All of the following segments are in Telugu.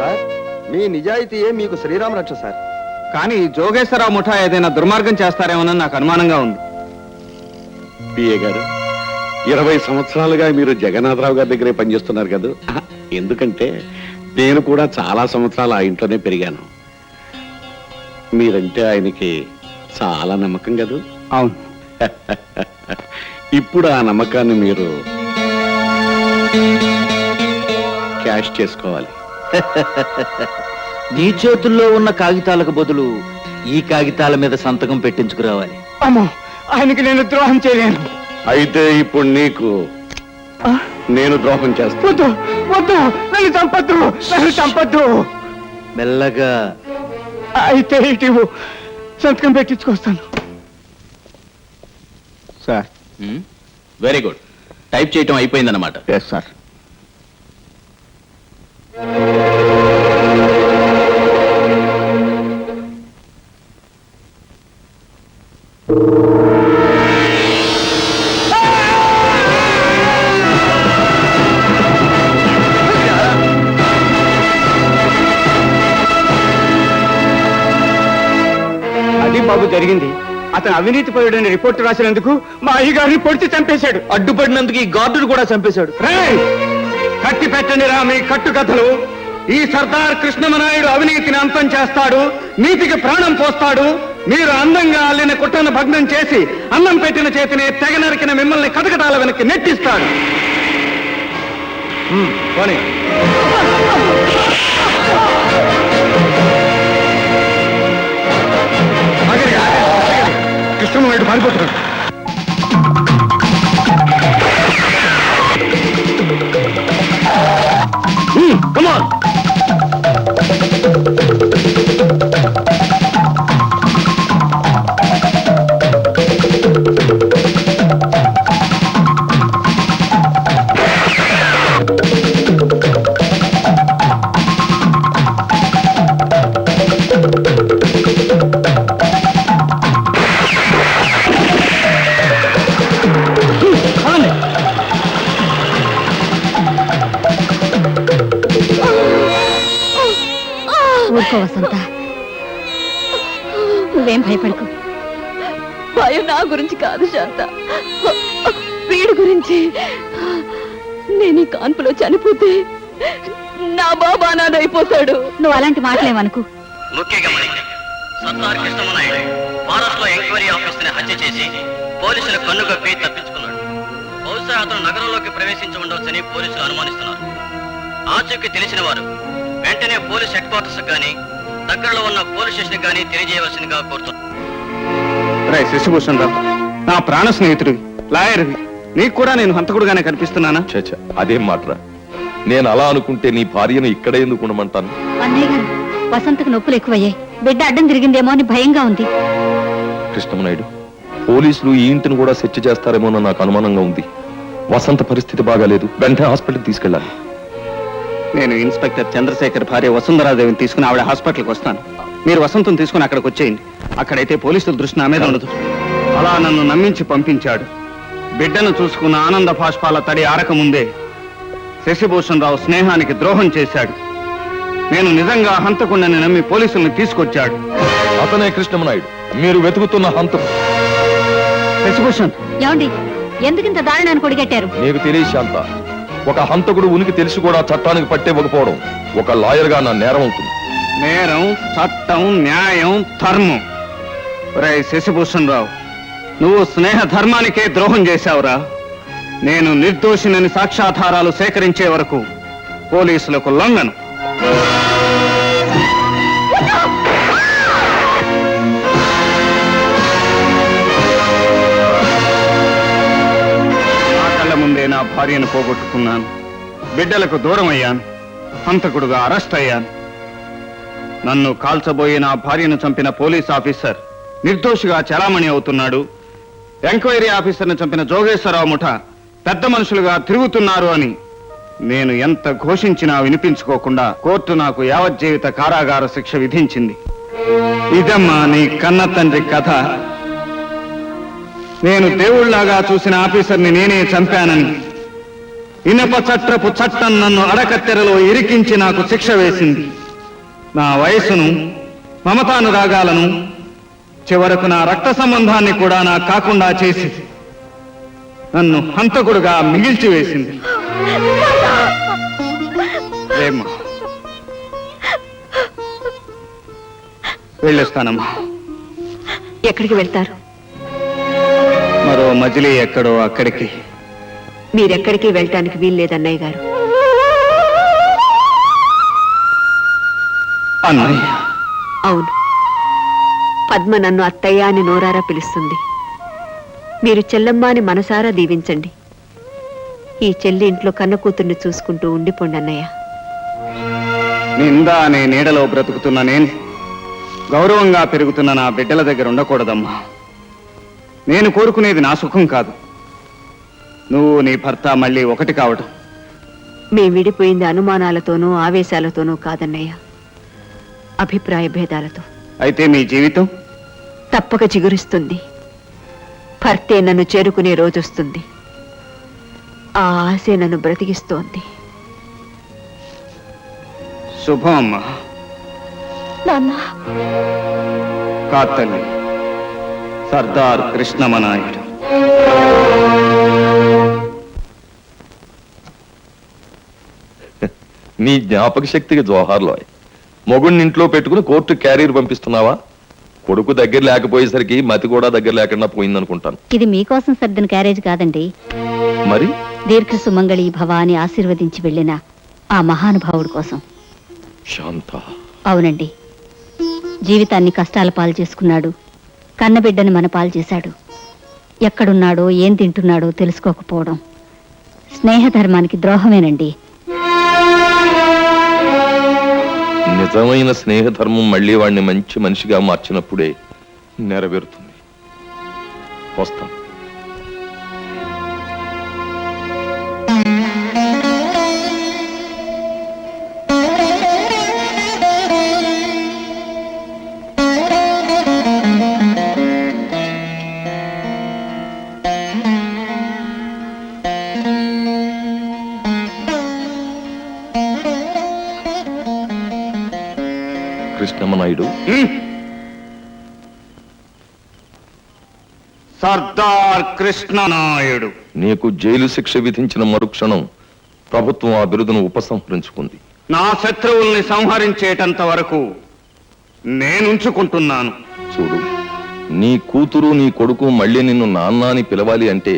సార్. మీ నిజాయితీయే మీకు శ్రీరామ రక్ష సార్. కానీ జోగేశ్వరరావు ముఠా ఏదైనా దుర్మార్గం చేస్తారేమోనని నాకు అనుమానంగా ఉంది. పిఏ గారు ఇరవై సంవత్సరాలుగా మీరు జగన్నాథరావు గారి దగ్గరే పనిచేస్తున్నారు కదా. ఎందుకంటే నేను కూడా చాలా సంవత్సరాలు ఆ ఇంట్లోనే పెరిగాను. మీరంటే ఆయనకి చాలా నమ్మకం కదా. అవును. ఇప్పుడు ఆ నమ్మకాన్ని మీరు క్యాష్ చేసుకోవాలి. నీ చేతుల్లో ఉన్న కాగితాలకు బదులు ఈ కాగితాల మీద సంతకం పెట్టించుకురావాలి. అమ్మో ఆయనకి నేను ద్రోహం చేయలేను. అయితే ఇప్పుడు నీకు నేను ద్రోహం చేస్తాను వద్దు వద్దు నన్ను చంపద్దు నన్ను చంపద్దు. మెల్లగా. అయితే ఇటు సంతకం పెట్టించుకొస్తాను. సార్. వెరీ గుడ్ టైప్ చేయటం అయిపోయిందన్నమాట. ఎస్ సార్ అతను అవినీతి పరుడని రిపోర్ట్ రాసినందుకు మా అయ్యగారిని పొడిచి చంపేశాడు. అడ్డుపడినందుకు ఈ గార్డును కూడా చంపేశాడు. రేయ్! కట్టి పెట్టండి రా మీ కట్టు కథలు ఈ సర్దార్ కృష్ణమనాయుడు అవినీతిని అంతం చేస్తాడు నీతికి ప్రాణం పోస్తాడు. మీరు అందంగా అల్లిన కుట్రను భగ్నం చేసి అన్నం పెట్టిన చేతిని తెగ నరికిన మిమ్మల్ని కటకటాల వెనక్కి నెట్టిస్తాడు. పోనీ. ఇష్టం వాడు పారిపోతున్నాడు ఊరుకో వసంత. నువ్వేం భయపడకు. భయం నా గురించి కాదు శాంత. వీడి గురించి నేను ఈ కాన్పులో చనిపోతే నా బాబా నాదైపోతాడు నువ్వు అలాంటి మాటలేమనుకు. ముఖ్య గమనిక సర్దార్ కృష్ణమనాయుడు భారత్లో ఎంక్వైరీ ఆఫీస్ని హత్య చేసి పోలీసుల కన్నుగప్పి తప్పించుకున్నాడు. బహుశా అతను నగరంలోకి ప్రవేశించి ఉండవచ్చని పోలీసులు అనుమానిస్తున్నారు. ఆచూకీ తెలిసిన వారు వెంటనే పోలీస్ హెడ్ క్వార్టర్స్ కానీ దగ్గరలో ఉన్న పోలీస్ స్టేషన్ కానీ తెలియజేయవలసిందిగా కోరుతున్నారు రే శశిభూషణ్ రావు నా ప్రాణ స్నేహితుడివి లాయర్వి. నీకు కూడా నేను హంతకుడుగానే కనిపిస్తున్నానా? చచ్చ అదేం మాట్రా నేను అలా అనుకుంటే నీ భార్యను ఇక్కడే ఎందుకు ఉండమంటాను? అన్నయ్య గారు వసంతకు నొప్పులు ఎక్కువయ్యాయి. బిడ్డ అడ్డం తిరిగిందేమో అని భయంగా ఉంది. కృష్ణమనాయుడు పోలీసులు ఈ ఇంటిని కూడా సెర్చ్ చేస్తారేమోనో నాకు అనుమానంగా ఉంది. వసంత పరిస్థితి బాగాలేదు. వెంటనే హాస్పిటల్కి తీసుకెళ్ళాలి. నేను ఇన్స్పెక్టర్ చంద్రశేఖర్ భార్య వసుంధరాదేవిని తీసుకుని ఆవిడ హాస్పిటల్కి వస్తాను. మీరు వసంతం తీసుకుని అక్కడికి వచ్చేయండి. అక్కడైతే పోలీసుల దృష్టి నా మీద ఉండదు. అలా నన్ను నమ్మించి పంపించాడు. బిడ్డను చూసుకున్న ఆనంద భాష్పాల తడి ఆరకముందే శశిభూషణ్ రావు స్నేహానికి ద్రోహం చేశాడు. నేను నిజంగా హంతకుండని నమ్మి పోలీసుల్ని తీసుకొచ్చాడు. అతనే కృష్ణమనాయుడు మీరు వెతుకుతున్న హంతం శశిభూషణ్ ఏమండి? ఎందుకింత దారుణాన్ని కొడిగట్టారు? నీకు తెలియ శాంత. ఒక హంతకుడు ఉనికి తెలిసి కూడా చట్టానికి పట్టివ్వకపోవడం ఒక లాయర్గా నా నేరం అవుతుంది. నేరం చట్టం న్యాయం ధర్మం. రే శశిభూషణ్ రావు నువ్వు స్నేహ ధర్మానికే ద్రోహం చేశావురా. నేను నిర్దోషినని సాక్ష్యాధారాలు సేకరించే వరకు పోలీసులకు లొంగను. భార్యను పోగొట్టుకున్నాను. బిడ్డలకు దూరం అయ్యాను. హంతకుడుగా అరెస్ట్ అయ్యాను. నన్ను కాల్చబోయే నా భార్యను చంపిన పోలీస్ ఆఫీసర్ నిర్దోషిగా చలామణి అవుతున్నాడు. ఎంక్వైరీ ఆఫీసర్ను చంపిన జోగేశ్వరరావు ముఠ పెద్ద మనుషులుగా తిరుగుతున్నారు అని నేను ఎంత ఘోషించినా వినిపించుకోకుండా కోర్టు నాకు యావజ్జీవిత కారాగార శిక్ష విధించింది. ఇదమ్మా నీ కన్న తండ్రి కథ. నేను దేవుళ్ళాగా చూసిన ఆఫీసర్ని నేనే చంపానని ఇనప చట్రపు చట్టం నన్ను అడకత్తెరలో ఇరికించి నాకు శిక్ష వేసింది. నా వయసును మమతానురాగాలను చివరకు నా రక్త సంబంధాన్ని కూడా నాకు కాకుండా చేసి నన్ను హంతకుడుగా మిగిల్చి వేసింది. వెళ్ళొస్తానమ్మా. ఎక్కడికి వెళ్తారు? మరో మజిలీ ఎక్కడో అక్కడికి. మీరెక్కడికి వెళ్ళటానికి వీల్లేదన్నయ్య గారు. అన్నయ్య. అవును. పద్మ నన్ను అత్తయ్య అని నోరారా పిలుస్తుంది. మీరు చెల్లమ్మ అని మనసారా దీవించండి. ఈ చెల్లి ఇంట్లో కన్న కూతుర్ని చూసుకుంటూ ఉండిపోండి అన్నయ్య. నింద అనే నీడలో బ్రతుకుతున్న నేను గౌరవంగా పెరుగుతున్న నా బిడ్డల దగ్గర ఉండకూడదమ్మా. నేను కోరుకునేది నా సుఖం కాదు. నువ్వు నీ భర్త మళ్ళీ ఒకటి కావటం. మేం విడిపోయింది అనుమానాలతోనూ ఆవేశాలతోనూ కాదన్నయ్య. అభిప్రాయ భేదాలతో. అయితే మీ జీవితం? తప్పక చిగురిస్తుంది. భర్తే నన్ను చేరుకునే రోజొస్తుంది. ఆ ఆశే నన్ను బ్రతికిస్తోంది. శుభం అమ్మా. నాన్న. కాతల్లి. సర్దార్ కృష్ణమనాయుడు. నీ జ్ఞాపక శక్తికి జోహార్లో మొగుడిని ఇంట్లో పెట్టుకుని కోర్టు క్యారియర్ పంపిస్తున్నావా? కొడుకు దగ్గర లేకపోయేసరికి మతి కూడా దగ్గర లేకుండా పోయిందనుకుంటాను. ఇది మీకోసం సర్దిన క్యారేజ్ కాదండి. మరి? దీర్ఘ సుమంగళి భవ అని ఆశీర్వదించి వెళ్ళిన ఆ మహానుభావుడి కోసం. శాంత. అవునండి. జీవితాన్ని కష్టాల పాలు చేసుకున్నాడు. కన్నబిడ్డని మన పాలు చేశాడు. ఎక్కడున్నాడో ఏం తింటున్నాడో తెలుసుకోకపోవడం. స్నేహధర్మానికి ద్రోహమేనండి. నిజమైన స్నేహధర్మం మళ్ళీ వాడిని మంచి మనిషిగా మార్చినప్పుడే నెరవేరుతుంది. వస్తాం సర్దార్ కృష్ణనాయుడు. నీకు జైలు శిక్ష విధించిన మరుక్షణం ప్రభుత్వం ఆ బిరుదును ఉపసంహరించుకుంది. నా శత్రువుల్ని సంహరించేటంత వరకు నేనుంచుకుంటున్నాను. చూడు నీ కూతురు నీ కొడుకు మళ్ళీ నిన్ను నాన్న అని పిలవాలి అంటే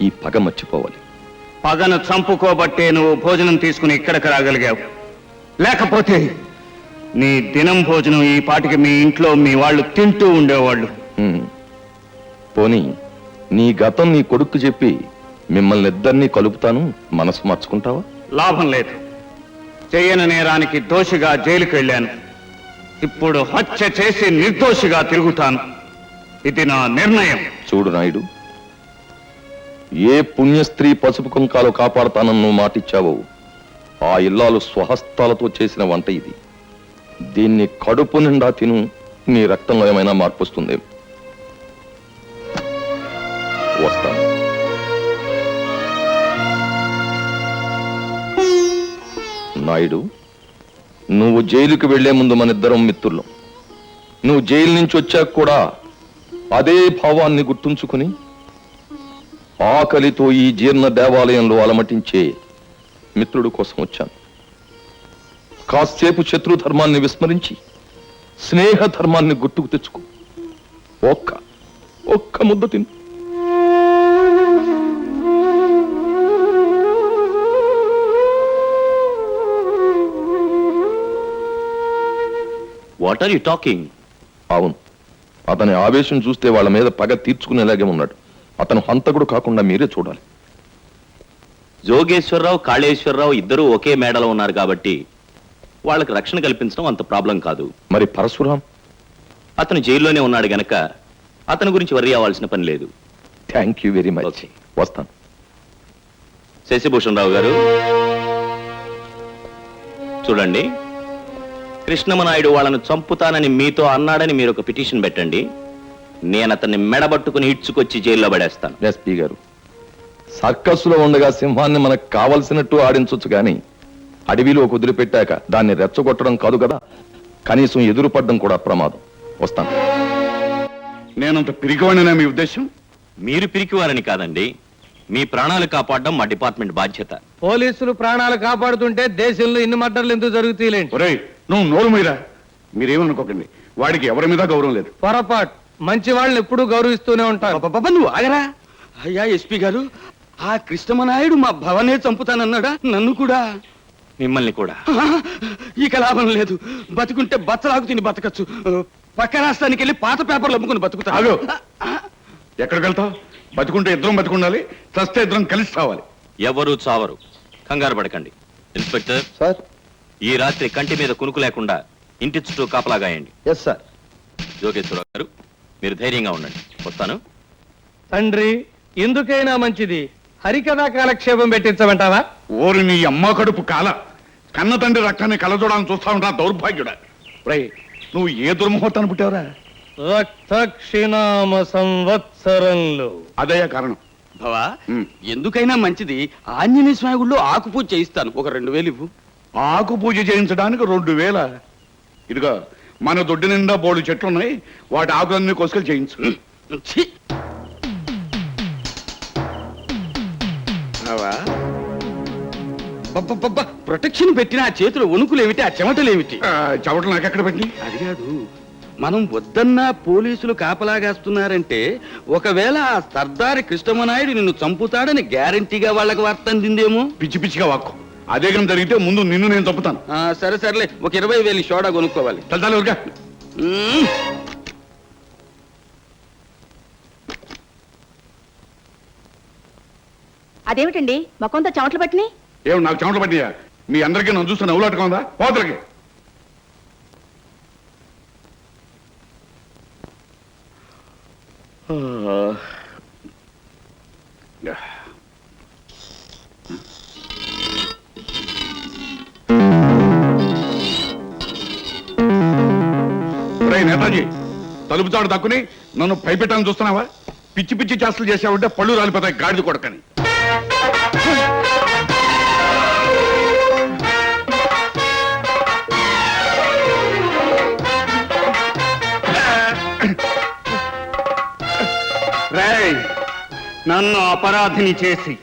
ఈ పగ మర్చిపోవాలి. పగను చంపుకోబట్టే నువ్వు భోజనం తీసుకుని ఇక్కడికి రాగలిగావు. లేకపోతే నీ దినం భోజనం ఈ పాటికి మీ ఇంట్లో మీ వాళ్ళు తింటూ ఉండేవాళ్ళు. పోనీ నీ గతం నీ కొడుకు చెప్పి మిమ్మల్ని ఇద్దరినీ కలుపుతాను మనసు మార్చుకుంటావా? లాభం లేదు. చెయ్యని నేరానికి దోషిగా జైలుకి వెళ్ళాను. ఇప్పుడు హత్య చేసి నిర్దోషిగా తిరుగుతాను. ఇది నా నిర్ణయం. చూడు నాయుడు ఏ పుణ్యస్త్రీ పసుపు కుంకాలు కాపాడతానని నువ్వు మాటిచ్చావో ఆ ఇల్లాలు స్వహస్తాలతో చేసిన వంట ఇది. దీన్ని కడుపు నిండా తిను నీ రక్తంలో ఏమైనా మార్పు వస్తుంది వస్తాను. నాయుడు నువ్వు జైలుకి వెళ్ళే ముందు మన ఇద్దరం మిత్రులం. నువ్వు జైలు నుంచి వచ్చాక కూడా అదే భావాన్ని గుర్తుంచుకుని ఆకలితో ఈ జీర్ణ దేవాలయంలో అలమటించే మిత్రుడు కోసం వచ్చాను. కాసేపు శత్రు ధర్మాన్ని విస్మరించి స్నేహ ధర్మాన్ని గుర్తుకు తెచ్చుకో. ఒక్క ఒక్క ముద్ద తిను. వాట్ ఆర్ యు టాకింగ్ అవును. అతని ఆవేశం చూస్తే వాళ్ళ మీద పగ తీర్చుకునేలాగే ఉన్నాడు. అతను హంతకుడు కాకుండా మీరే చూడాలి. జోగేశ్వరరావు కాళేశ్వరరావు ఇద్దరూ ఒకే మేడలో ఉన్నారు కాబట్టి వాళ్ళకి రక్షణ కల్పించడం అంత ప్రాబ్లం కాదు. మరి పరశురాం? అతను జైల్లోనే ఉన్నాడు గనక అతని గురించి వర్రీ అవ్వాల్సిన పని లేదు. Thank you very much Okay. వస్తాను. శశిభూషణ్ రావు గారు చూడండి. కృష్ణమనాయుడు వాళ్ళను చంపుతానని మీతో అన్నాడని మీరు ఒక పిటిషన్ పెట్టండి. నేను అతన్ని మెడబట్టుకుని ఇడ్చుకొచ్చి జైల్లో పడేస్తాను. ఎస్పీ గారు. సర్కస్సులో ఉండగా సింహాన్ని మనకు కావలసినట్టు ఆడించొచ్చు గాని అడవిలో కుదిరిపెట్టాక దాన్ని రెచ్చగొట్టడం కాదు కదా? కనీసం ఎదురుపడడం కూడా ప్రమాదం. వస్తాను. నేనంత పిరికివాడినా మీ ఉద్దేశం? మీరు పిరికివారని కాదండి. మీ ప్రాణాలు కాపాడడం మా డిపార్ట్మెంట్ బాధ్యత. పోలీసులు ప్రాణాలు కాపాడుతుంటే దేశంలో ఇన్ని మర్డర్లు ఎందుకు జరుగుతాయిలేంటి? ఒరేయ్ నువ్వు నోరు మీరా? మీరేమనుకోకండి. వాడికి ఎవరి మీద గౌరవం లేదు. పొరపాటు. మంచి వాళ్ళని ఎప్పుడూ గౌరవిస్తూనే ఉంటారు. బాబా నువ్వు ఆగరా? అయ్యా ఎస్పీ గారు ఆ కృష్ణమనాయుడు మా భవనే చంపుతానన్నాడా? నన్ను కూడా. మిమ్మల్ని కూడా. ఇక లాభం లేదు. బతుకుంటే బచ్చలాకు తిని బతకచ్చు. పక్క రాష్ట్రానికి వెళ్ళి పాత పేపర్లు అమ్ముకుని బతుకుతా. ఆగు. ఎక్కడికి వెళ్తావు? బతుకుంటే ఇద్దరం బతుకుండాలి చస్తే ఇద్దరం కలిసి రావాలి. ఎవరు చావరు? కంగారు పడకండి. ఇన్స్పెక్టర్. సార్ ఈ రాత్రి కంటి మీద కునుకు లేకుండా ఇంటి చుట్టూ కాపలాగాయండి ఎస్ సార్ జోగేశ్వరరావు గారు మీరు ధైర్యంగా ఉండండి. వస్తాను. తండ్రి ఎందుకైనా మంచిది. హరికథా కాలక్షేపం పెట్టించమంటావా? ఓరి నీ అమ్మ కడుపు కాల. కన్న తండ్రి రక్తాన్ని కలజోడాలని చూస్తా ఉంటా దౌర్భాగ్యుడా. రై నువ్వు ఏ దుర్ముహూర్తాన్ని పుట్టావురా? రక్తక్షిణామ సంవత్సరంలో. అదయ్యా కారణం. భవా. ఎందుకైనా మంచిది ఆంజనేయ స్వామి గుళ్ళో ఆకు పూజ చేయిస్తాను. ఒక రెండు వేలు ఇవ్వు. ఆకు పూజ చేయించడానికి రెండు వేల. ఇదిగో మన దొడ్డి నిండా బోడు చెట్లు ఉన్నాయి వాటి ఆకులన్నీ కోసుకొని చేయించు. ప్రొటెక్షన్ పెట్టిన ఆ చేతులు వణుకులు ఏమిటి ఆ చెమటలు ఏమిటి ఆ, చెవటలు నాకెక్కడ పెట్టి అది కాదు. మనం వద్దన్నా పోలీసులు కాపలాగాస్తున్నారంటే ఒకవేళ ఆ సర్దారి కృష్ణమనాయుడు నిన్ను చంపుతాడని గ్యారంటీగా వాళ్ళకి వార్త అందిందేమో? పిచ్చి పిచ్చిగా వాక్కు. అదే కనుక జరిగితే ముందు నిన్ను నేను చంపుతాను. ఆ, సరే సరేలే. ఒక ఇరవై వేలు సోడా కొనుక్కోవాలి. తల్తాలి ఊరికా. మ్మ్. అదేమిటండి? మొక్కంతో చెమటలు పట్టినాయి? ఏం నాకు చెమటలు పట్టియా మీ అందరికీ నన్ను చూస్తే నవ్వులాటగా ఉందా? పోతలకి. రేయ్ నేతాజీ తలుపు చాటు తక్కుని నన్ను పైపెట్టాలని చూస్తున్నావా? పిచ్చి పిచ్చి చేష్టలు చేసావంటే పళ్ళు రాలిపోతాయి గాడిద కొడకని. రేయ్ నన్ను అపరాధిని చేసి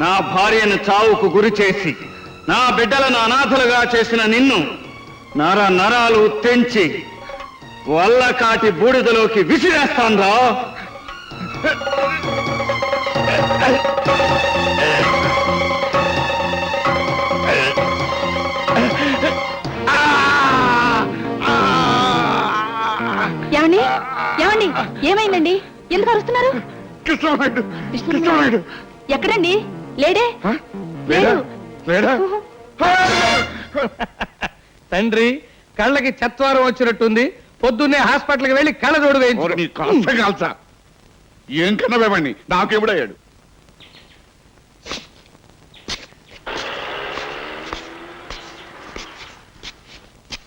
నా భార్యను చావుకు గురి చేసి నా బిడ్డలను అనాథలుగా చేసిన నిన్ను నర నరాలు తెంచి వల్లకాటి బూడిదలోకి విసిరేస్తాన్రా ఏమండి? ఏమండి? ఏమైందండి? ఎందుకు అరుస్తున్నారు? కృష్ణనాయుడు కృష్ణనాయుడు ఎక్కడండి? లేడే? లేడా? లేడా? తండ్రి కళ్ళకి చత్వారం వచ్చినట్టుంది. పొద్దున్నే హాస్పిటల్కి వెళ్ళి నీ కాస్త కాల్చా. ఏం కన్నా వేవండి నాకు ఎప్పుడయ్యాడు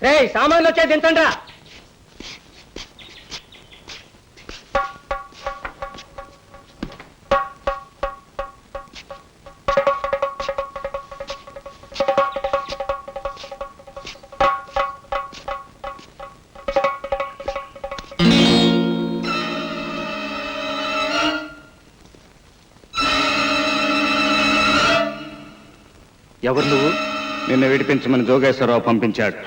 రేయ్ సామాన్లు వచ్చే తింటండ్రా. ఎవరు నువ్వు? నిన్ను విడిపించమని జోగేశ్వరరావు పంపించాడు.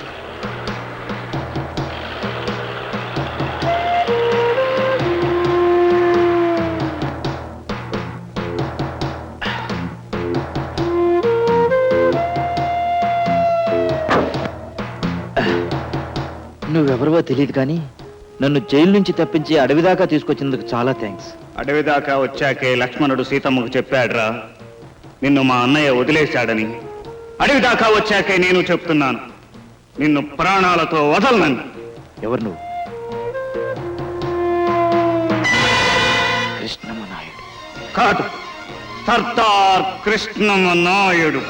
నువ్వెవరివో తెలియదు కానీ నన్ను జైలు నుంచి తప్పించి అడవి దాకా తీసుకొచ్చినందుకు చాలా థ్యాంక్స్. అడవి దాకా వచ్చాకే లక్ష్మణుడు సీతమ్మకు చెప్పాడురా నిన్ను మా అన్నయ్య వదిలేశాడని. అడవి దాకా వచ్చాకే నేను చెప్తున్నాను. నిన్ను ప్రాణాలతో వదలనని ఎవరు నువ్వు? కృష్ణమ్మ నాయుడు కాదు సర్దార్ కృష్ణమ నాయుడు